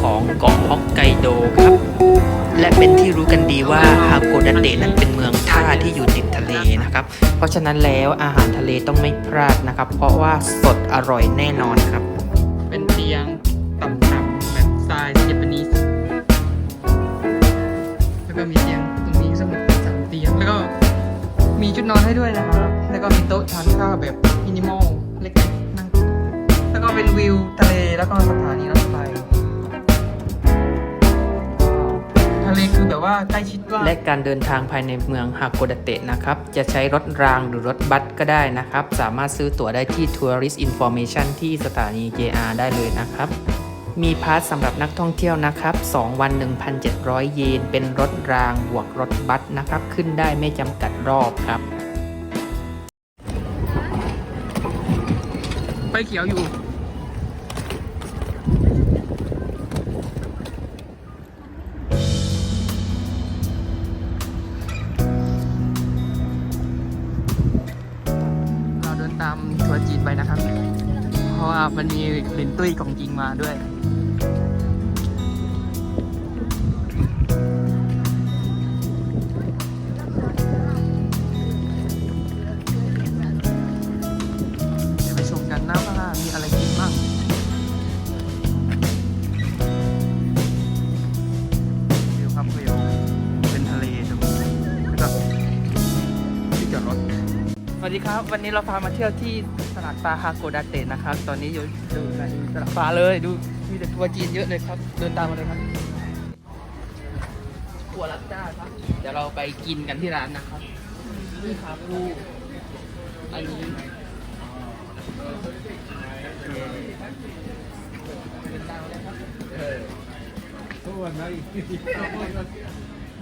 ของเกาะฮอกไกโดครับ และเป็นที่รู้กันดีว่าฮาโกดาเตะนั้นเป็นเมืองท่าที่อยู่ติดทะเลนะครับ เพราะฉะนั้นแล้วอาหารทะเลต้องไม่พลาดนะครับ เพราะว่าสดอร่อยแน่นอนครับ เป็นเตียงต่ำๆแบบสไตล์เจแปนิสแล้วก็มีเตียงตรงนี้สมุดสามเตียงแล้วก็มีชุดนอนให้ด้วยนะครับ แล้วก็มีโต๊ะทานข้าวแบบมินิมอลเล็กๆนั่งแล้วก็เป็นวิวทะเลแล้วก็สถานีรถไฟ ทะเลคือแบบว่าใกล้ชิดมากและการเดินทางภายในเมืองฮาโกดาเตะนะครับ จะใช้รถรางหรือรถบัสก็ได้นะครับ สามารถซื้อตั๋วได้ที่ Tourist Information ที่สถานี JR ได้เลยนะครับ มีพาสสำหรับนักท่องเที่ยวนะครับ 2 วัน 1,700 เยน เป็นรถรางบวกรถบัสนะครับ ขึ้นได้ไม่จำกัดรอบครับไฟเขียวอยู่ ตามทัวร์จีนไปนะครับ เพราะว่ามันมีลินตุ้ยของจริงมาด้วย วัสดีครับ วันนี้เราพามาเที่ยวที่ตลาดปลาฮาโกดาเตะนะครับ ตอนนี้อยู่ดูในตลาดปลาเลยดูมีแต่ทัวจีนเยอะเลยครับ เดินตามมาเลยครับทัวร์ลัดด้าครับ เดี๋ยวเราไปกินกันที่ร้านนะครับนี่ครับลูกอันนี้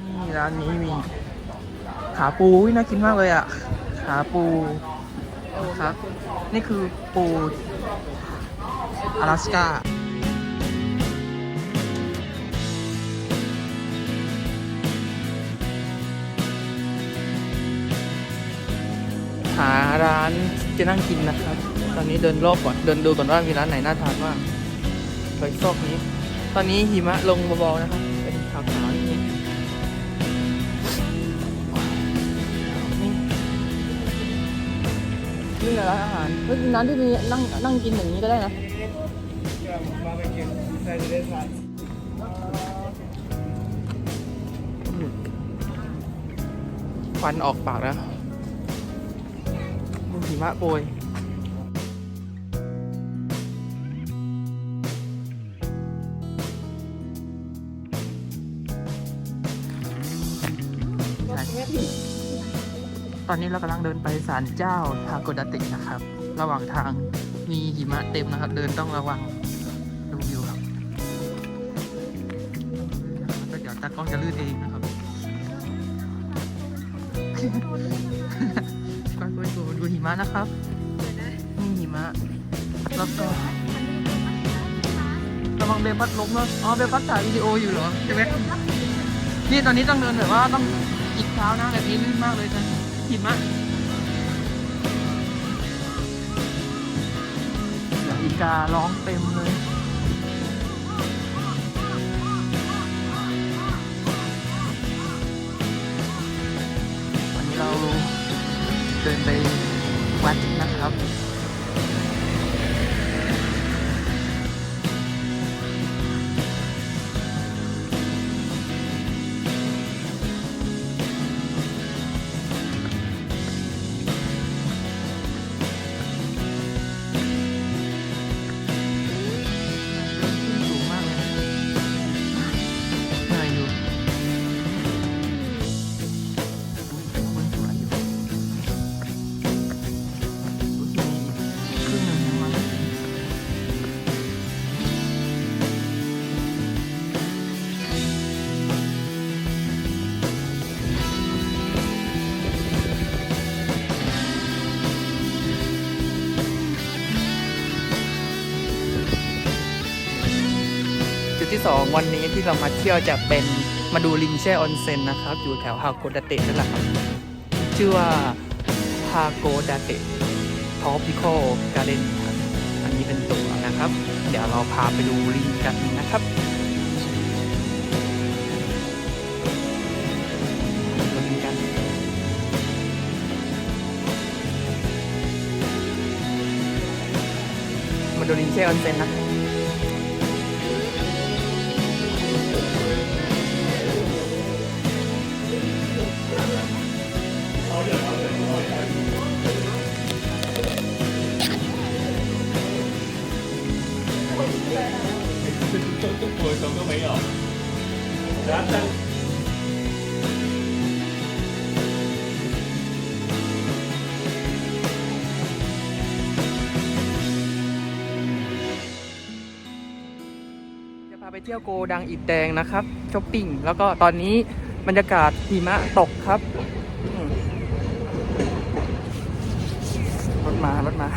นี่ร้านนี้มีขาปูน่ากินมากเลยอะ ขาปูครับ นี่คือปู阿拉斯ก้าหาร้านจะนั่งกินนะครับ ตอนนี้เดินรอบก่อน เดินดูก่อนว่ามีร้านไหนน่าทานบ้างไปซอกนี้ ตอนนี้หิมะลงเบาๆนะครับ นี่แหละร้านอาหารเฮ้ยร้านที่มีนั่งนั่งกินอย่างนี้ก็ได้นะควันออกปากแล้วดูหิมะโปรย ตอนนี้เรากำลังเดินไปศาลเจ้าฮาโกดาตินะครับ ระหว่างทางมีหิมะเต็มนะครับ เดินต้องระวังดูวิวครับแล้วเดี๋ยวตากล้องจะลื่นเองนะครับก็ไปดูดูหิมะนะครับนี่หิมะแล้วก็ระวังเบลพัดล้มแล้วอ๋อเบลพัดถ่ายวิดีโออยู่เหรอใช่ไหมนี่ตอนนี้ต้องเดินแบบว่าต้องจิกเท้านะแบบนี้ลื่นมากเลยนะ หิมะเสียงอีการ้องเต็มเลยวันนี้เราเดินไปวัดนะครับ ที่ 2 วันนี้ที่เรามาเที่ยวจะเป็นมาดูลิงแช่ออนเซ็นนะครับ อยู่แถวฮาโกดาเตะนั่นแหละครับ ชื่อว่าฮาโกดาเตะท Tropical Garden ครับอันนี้เป็นตัวนะครับ เดี๋ยวเราพาไปดูลิงกันนะครับมาดูลิงแช่ออนเซ็นนะ จะพาไปเที่ยวโกดังอิดแดงนะครับช้อปปิ้งแล้วก็ตอนนี้บรรยากาศหิมะตกครับรถมารถมา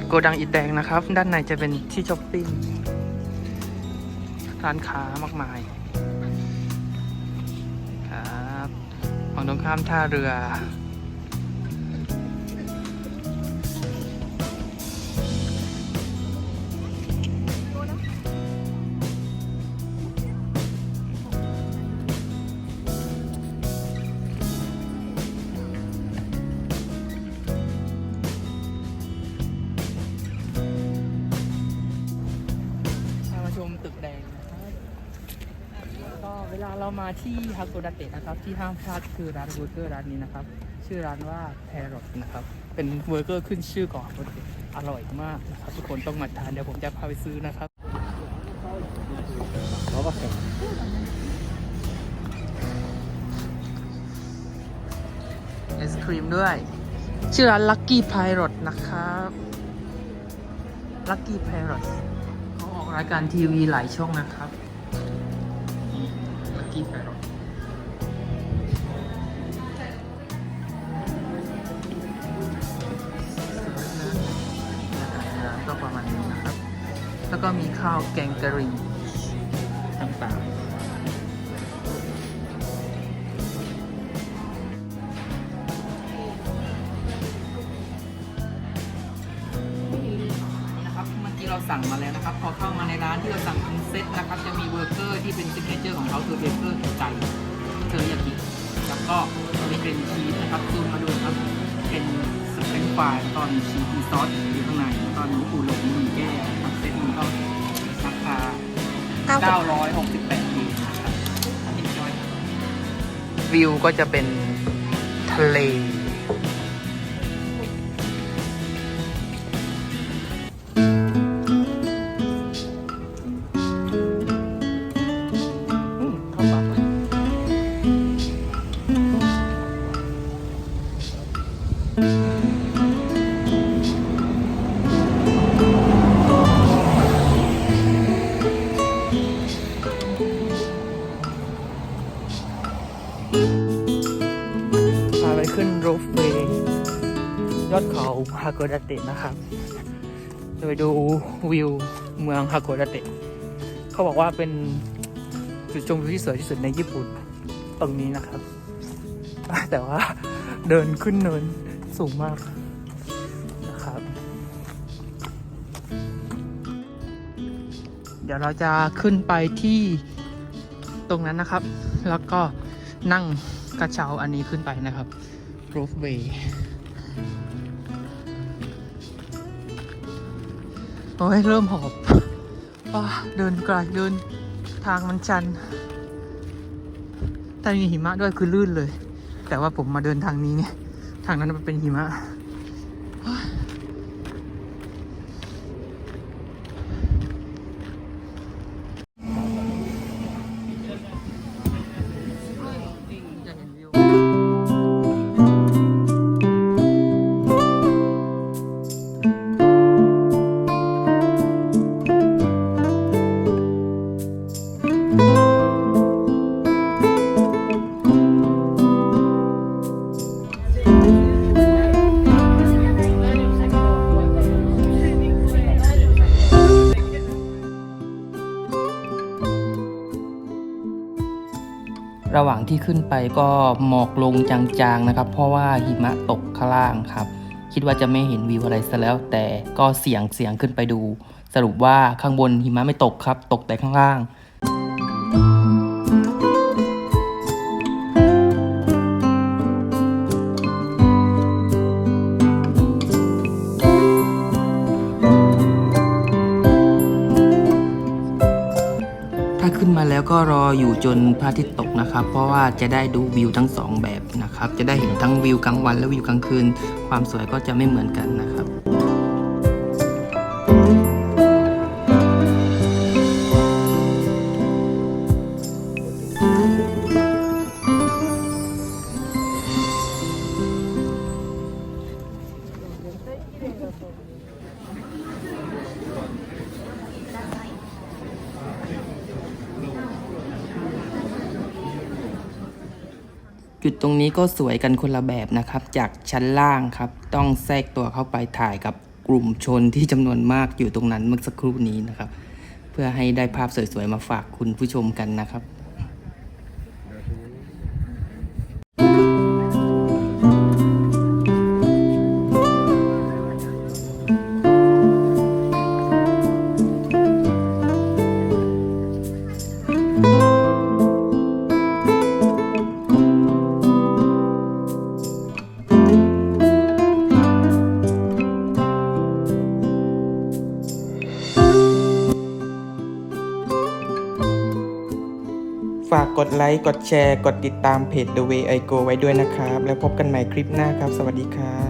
าศโกดังอิดแดงนะครับ ด้านในจะเป็นที่ช้อปปิ้งร้านค้ามากมาย ครับฝั่งตรงข้ามท่าเรือ มาที่ฮาโกดาเตะนะครับ ที่ห้ามพลาดคือร้านเบอร์เกอร์ร้านนี้นะครับ ชื่อร้านว่าแพรอทนะครับ เป็นเบอร์เกอร์ขึ้นชื่อของฮาโกดาเตะอร่อยมากนะครับทุกคนต้องมาทานเดี๋ยวผมจะพาไปซื้อนะครับไอศครีมด้วย ชื่อร้าน Lucky Pirate นะครับ Lucky Pirate เขาออกรายการทีวีหลายช่องนะครับ Lucky Pirate ร้านก็ประมาณนี้นะครับ แล้วก็มีข้าวแกงกะหรี่ มื่อกี้เราสั่งมาแล้วนะครับ พอเข้ามาในร้านที่เราสั่งเป็นเซตนะครับ จะมีเบอร์เกอร์ที่เป็นซิกเนเจอร์ของเขาคือเบอร์เกอร์ไก่เทอริยากิแล้วก็ตัวนี้เป็นชีสนะครับซูมมาดูครับ เป็นสเปนฟรายแล้วก็มีชีสมีซอสอยู่ข้างในแล้วก็มีปูหลงมีแก้วนะครับเซตนี้ก็ราคา968เยนนะครับเอ็นจอยวิวก็จะเป็นทะเล ดเขาฮาโกดาเตะนะครับจะไปดูวิวเมืองฮาโกดาเตะ เขาบอกว่าเป็นจุดชมวิวที่สวยที่สุดในญี่ปุ่นตรงนี้นะครับ แต่ว่าเดินขึ้นเนินสูงมากนะครับ เดี๋ยวเราจะขึ้นไปที่ตรงนั้นนะครับ แล้วก็นั่งกระเช้าอันนี้ขึ้นไปนะครับ roof way โอ้ยเริ่มหอบว้าเดินไกลเดินทางมันชัน แต่มีหิมะด้วยคือลื่นเลย แต่ว่าผมมาเดินทางนี้ไงทางนั้นมันเป็นหิมะ ระหว่างที่ขึ้นไปก็หมอกลงจางๆนะครับ เพราะว่าหิมะตกข้างล่างครับ คิดว่าจะไม่เห็นวิวอะไรซะแล้ว แต่ก็เสียงเสียงขึ้นไปดู สรุปว่าข้างบนหิมะไม่ตกครับ ตกแต่ข้างล่างถ้าขึ้นมาแล้วก็รออยู่จนพระอาทิตย์ตก นะครับ เพราะว่าจะได้ดูวิวทั้งสองแบบนะครับ จะได้เห็นทั้งวิวกลางวันและวิวกลางคืน ความสวยก็จะไม่เหมือนกันนะครับ จุดตรงนี้ก็สวยกันคนละแบบนะครับ จากชั้นล่างครับ ต้องแทรกตัวเข้าไปถ่ายกับกลุ่มชนที่จำนวนมากอยู่ตรงนั้นเมื่อสักครู่นี้นะครับ เพื่อให้ได้ภาพสวยๆมาฝากคุณผู้ชมกันนะครับ ดไลค์ กดแชร์ กดติดตามเพจ The Way I Go ไว้ด้วยนะครับ แล้วพบกันใหม่คลิปหน้าครับ สวัสดีครับ